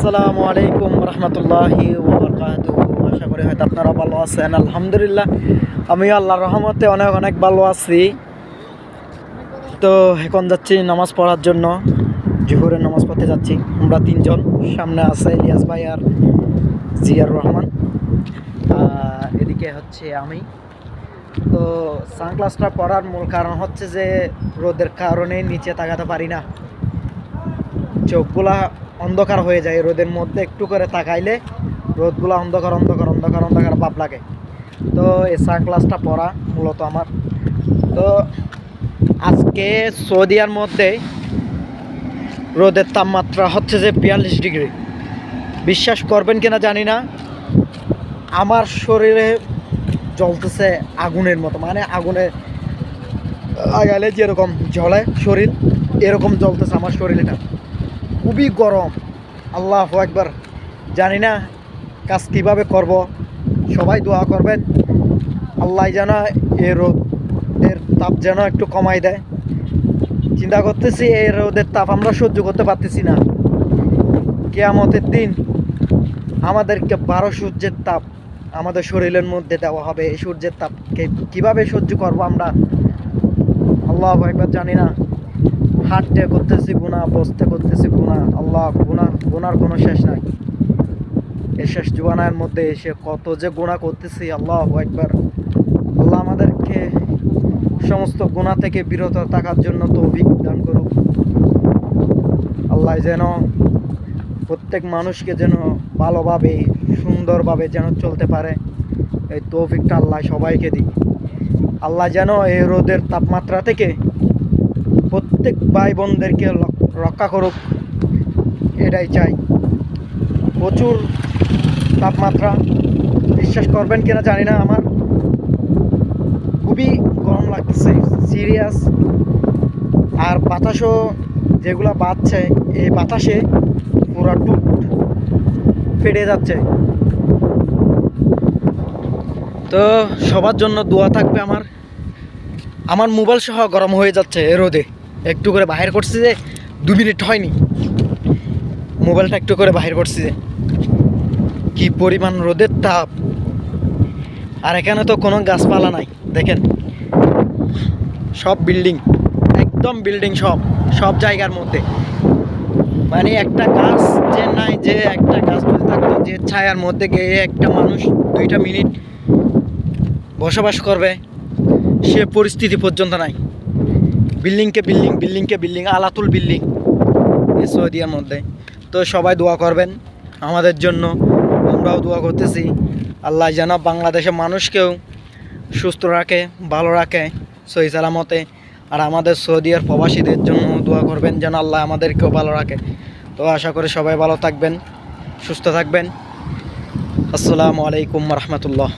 আসসালামু আলাইকুম রহমতুল্লাহি আশা করি হয়তো আপনারা ভালো আছেন, আলহামদুলিল্লাহ। আমি আল্লাহর রহমতে অনেক অনেক ভালো আছি। তো এখন যাচ্ছি নামাজ পড়ার জন্য। জুহুরের নামাজ পড়তে যাচ্ছি। আমরা তিনজন, সামনে আছে ইলিয়াস ভাই আর জিয়ার রহমান। এদিকে হচ্ছে আমি। তো সানগ্লাসটা পড়ার মূল কারণ হচ্ছে যে রোদের কারণে নিচে তাকাতে পারি না। চোখগুলা অন্ধকার হয়ে যায় রোদের মধ্যে, একটু করে তাকাইলে রোদগুলা অন্ধকার অন্ধকার অন্ধকার অন্ধকার ভাব লাগে। তো এই সানগ্লাসটা পরা মূলত আমার। তো আজকে সৌদিয়ার মধ্যে রোদের তাপমাত্রা হচ্ছে যে বিয়াল্লিশ ডিগ্রি। বিশ্বাস করবেন কিনা জানি না, আমার শরীরে জ্বলতেছে আগুনের মতো মানে আগুনে আগালে যেরকম জ্বলে শরীর, এরকম জ্বলতেছে আমার শরীরটা। খুবই গরম। আল্লাহ একবার জানি না কাজ কীভাবে করব। সবাই দোয়া করবেন। আল্লাহ যেন এ রোদ এর তাপ যেন একটু কমাই দেয়। চিন্তা করতেছি এই রোদের তাপ আমরা সহ্য করতে পারতেছি না। কেয়ামতের দিন আমাদেরকে বারো সূর্যের তাপ আমাদের শরীরের মধ্যে দেওয়া হবে। এই সূর্যের তাপকে কীভাবে সহ্য করব আমরা? আল্লাহ একবার জানি না। হাঁটতে করতেছি গুণা বসতে করতেছি গুণা আল্লাহ গুণা গুনার কোনো শেষ নাই। এই শেষ জুবানার মধ্যে এসে কত যে গুণা করতেছি, আল্লাহ একবার আল্লাহ আমাদেরকে সমস্ত গুণা থেকে বিরত থাকার জন্য তো দান করুক। আল্লাহ যেন প্রত্যেক মানুষকে যেন ভালোভাবে, সুন্দরভাবে যেন চলতে পারে। এই তৌফিকটা আল্লাহ সবাইকে দিই আল্লাহ যেন এই রোদের তাপমাত্রা থেকে প্রত্যেক ভাই বোনদেরকে রক্ষা করুক, এটাই চাই। প্রচুর তাপমাত্রা, বিশ্বাস করবেন কিনা জানি না, আমার খুবই গরম লাগছে সিরিয়াস আর বাতাসও যেগুলো বাজছে এই বাতাসে পুরো টুট ফেটে যাচ্ছে। তো সবার জন্য দোয়া থাকবে আমার। আমার মোবাইল সহ গরম হয়ে যাচ্ছে এ রোদে। একটু করে বাহির করছি যে দু মিনিট হয়নি। মোবাইলটা একটু করে বাহির করছি যে, কি পরিমাণ রোদের তাপ। আর এখানে তো কোনো গাছপালা নাই, দেখেন। সব বিল্ডিং, একদম বিল্ডিং সব সব জায়গার মধ্যে। মানে একটা গাছ যে নাই, যে একটা গাছ যদি থাকতো, যে ছায়ার মধ্যে গিয়ে একটা মানুষ দুইটা মিনিট বসবাস করবে, সে পরিস্থিতি পর্যন্ত নাই। বিল্ডিংকে বিল্ডিং বিল্ডিংকে বিল্ডিং, আলাতুল বিল্ডিং সৌদিয়ার মধ্যে। তো সবাই দোয়া করবেন আমাদের জন্য। আমরাও দোয়া করতেছি। আল্লাহ যেন বাংলাদেশের মানুষকেও সুস্থ রাখে, ভালো রাখে সহি সালামতে। আর আমাদের সৌদিয়ার প্রবাসীদের জন্য দোয়া করবেন যেন আল্লাহ আমাদেরকেও ভালো রাখে। তো আশা করি সবাই ভালো থাকবেন, সুস্থ থাকবেন। আসসালামু আলাইকুম রহমতুল্লাহ।